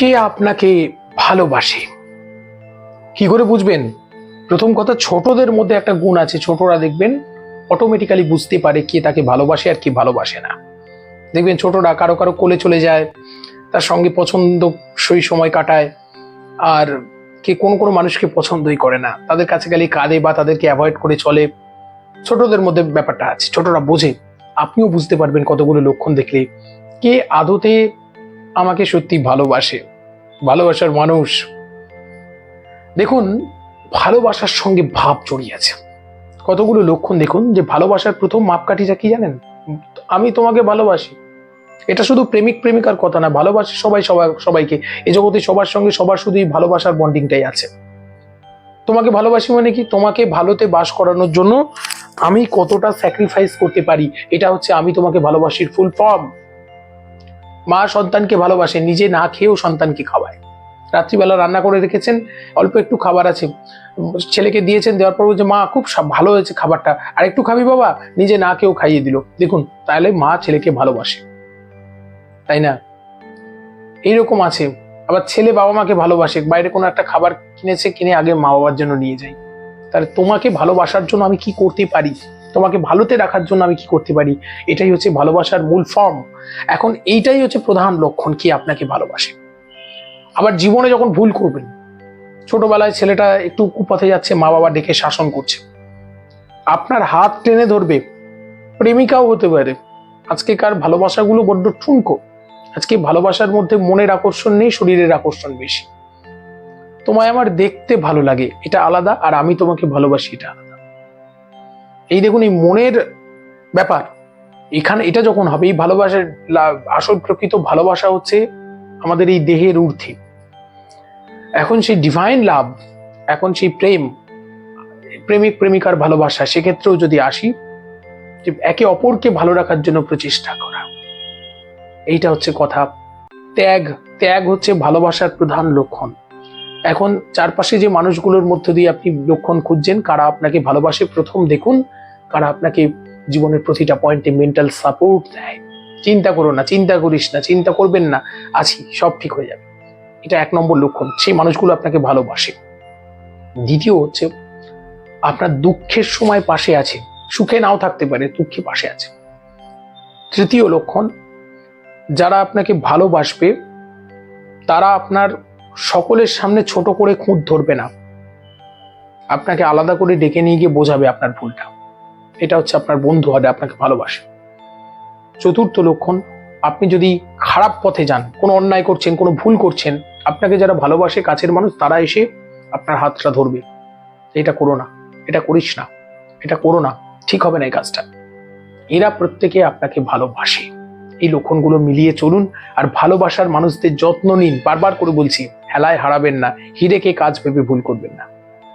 কে আপনাকে ভালোবাসে? কি করে বুঝবেন? প্রথম কথা, ছোটদের মধ্যে একটা গুণ আছে, ছোটরা দেখবেন অটোমেটিক্যালি বুঝতে পারে কে তাকে ভালোবাসে আর কি ভালোবাসে না। দেখবেন ছোটরা কারও কারও কোলে চলে যায়, তার সঙ্গে পছন্দ পছন্দসই সময় কাটায়, আর কে কোনো কোনো মানুষকে পছন্দই করে না। তাদের কাছে গেলে কাঁদে বা তাদেরকে অ্যাভয়েড করে চলে। ছোটদের মধ্যে ব্যাপারটা আছে, ছোটরা বোঝে। আপনিও বুঝতে পারবেন কতগুলো লক্ষণ দেখলে। কে আদতে আমাকে সত্যি ভালোবাসে? ভালোবাসার মানুষ। দেখুন, ভালোবাসার সঙ্গে ভাব জড়িয়ে আছে। কতগুলো লক্ষণ দেখুন যে ভালোবাসার প্রথম মাপকাঠিটা কি জানেন? আমি তোমাকে ভালোবাসি। এটা শুধু প্রেমিক প্রেমিকার কথা না, ভালোবাসে সবাই সবাই সবাইকে। এই জগতে সবার সঙ্গে সবার শুধু এই ভালোবাসার বন্ডিংটাই আছে। তোমাকে ভালোবাসি মানে কি? তোমাকে ভালোতে বাস করানোর জন্য আমি কতটা স্যাক্রিফাইস করতে পারি? এটা হচ্ছে আমি তোমাকে ভালোবাসির ফুল ফর্ম মা সন্তানকে ভালোবাসে, নিজে না খেয়েও সন্তানকে খাওয়ায়। রাত্রিবেলা রান্না করে রেখেছেন, অল্প একটু খাবার আছে। ছেলেকে দিয়েছেন, দেওয়ার পর বলছে, মা, খুব ভালো হয়েছে খাবারটা। আর একটু খাবি বাবা? নিজে না কেউ খাইয়ে দিল। দেখুন, তাহলে মা ছেলেকে ভালোবাসে। তাই না? এইরকম আছে। আবার ছেলে বাবা মাকে ভালোবাসে। বাইরে কোনো একটা খাবার কিনেছে, কিনে আগে মা বাবার জন্য নিয়ে যাই তাহলে তোমাকে ভালোবাসার জন্য আমি কি করতে পারি? তোমাকে ভালোতে রাখার জন্য আমি কি করতে পারি? এটাই হচ্ছে ভালোবাসার মূল ফর্ম এখন এইটাই হচ্ছে প্রধান লক্ষণ কি আপনাকে ভালোবাসে। আবার জীবনে যখন ভুল করবেন, ছোটবেলায় ছেলেটা একটু কুপথে যাচ্ছে মা বাবা ডেকে শাসন করছে। আপনার হাত টেনে ধরবে, প্রেমিকাও হতে পারে। আজকেকার ভালোবাসাগুলো বড্ড ঠুনকো। আজকে ভালোবাসার মধ্যে মনের আকর্ষণ নেই, শরীরের আকর্ষণ বেশি। তোমায় আমার দেখতে ভালো লাগে, এটা আলাদা, আর আমি তোমাকে ভালোবাসি এটা আলাদা। এই দেখুন, এই মনের ব্যাপার। এখানে এটা যখন হবে, এই ভালোবাসার আসল প্রকৃত ভালোবাসা হচ্ছে আমাদের এই দেহের ঊর্ধ্বে। এখন সেই ডিভাইন লাভ এখন সেই প্রেম, প্রেমিক, প্রেমিকার ভালোবাসা, সেক্ষেত্রেও যদি আসি, যে একে অপরকে ভালো রাখার জন্য প্রচেষ্টা করা। এইটা হচ্ছে কথা। ত্যাগ ত্যাগ হচ্ছে ভালোবাসার প্রধান লক্ষণ। এখন চারপাশে যে মানুষগুলোর মধ্য দিয়ে আপনি লক্ষণ খুঁজছেন, কারা আপনাকে ভালোবাসে, প্রথম দেখুন কারা আপনাকে জীবনের প্রতিটা পয়েন্টে মেন্টাল সাপোর্ট দেয়। চিন্তা করো না, চিন্তা করিস না, চিন্তা করবেন না, আছি, সব ঠিক হয়ে যাবে। এটা এক নম্বর লক্ষণ, সেই মানুষগুলো আপনাকে ভালোবাসে। দ্বিতীয় হচ্ছে, আপনার দুঃখের সময় পাশে আছে, সুখে নাও থাকতে পারে, দুঃখে পাশে আছে। তৃতীয় লক্ষণ, যারা আপনাকে ভালোবাসবে, তারা আপনার সকলের সামনে ছোট করে খুঁত ধরবে না। আপনাকে আলাদা করে ডেকে নিয়ে গিয়ে বোঝাবে আপনার ভুলটা। এটা হচ্ছে আপনার বন্ধু হবে, আপনাকে ভালোবাসে। চতুর্থ লক্ষণ, আপনি যদি খারাপ পথে যান, কোনো অন্যায় করছেন, কোনো ভুল করছেন, আপনাকে যারা ভালোবাসে, কাছের মানুষ, তারা এসে আপনার হাতটা ধরবে। এটা করো না, এটা করিস না, এটা করো না, ঠিক হবে না এই কাজটা। এরা প্রত্যেকে আপনাকে ভালোবাসে। এই লক্ষণগুলো মিলিয়ে চলুন, আর ভালোবাসার মানুষদের যত্ন নিন। বারবার করে বলছি, হেলায় হারাবেন না, হিরেকে কাজ ভেবে ভুল করবেন না।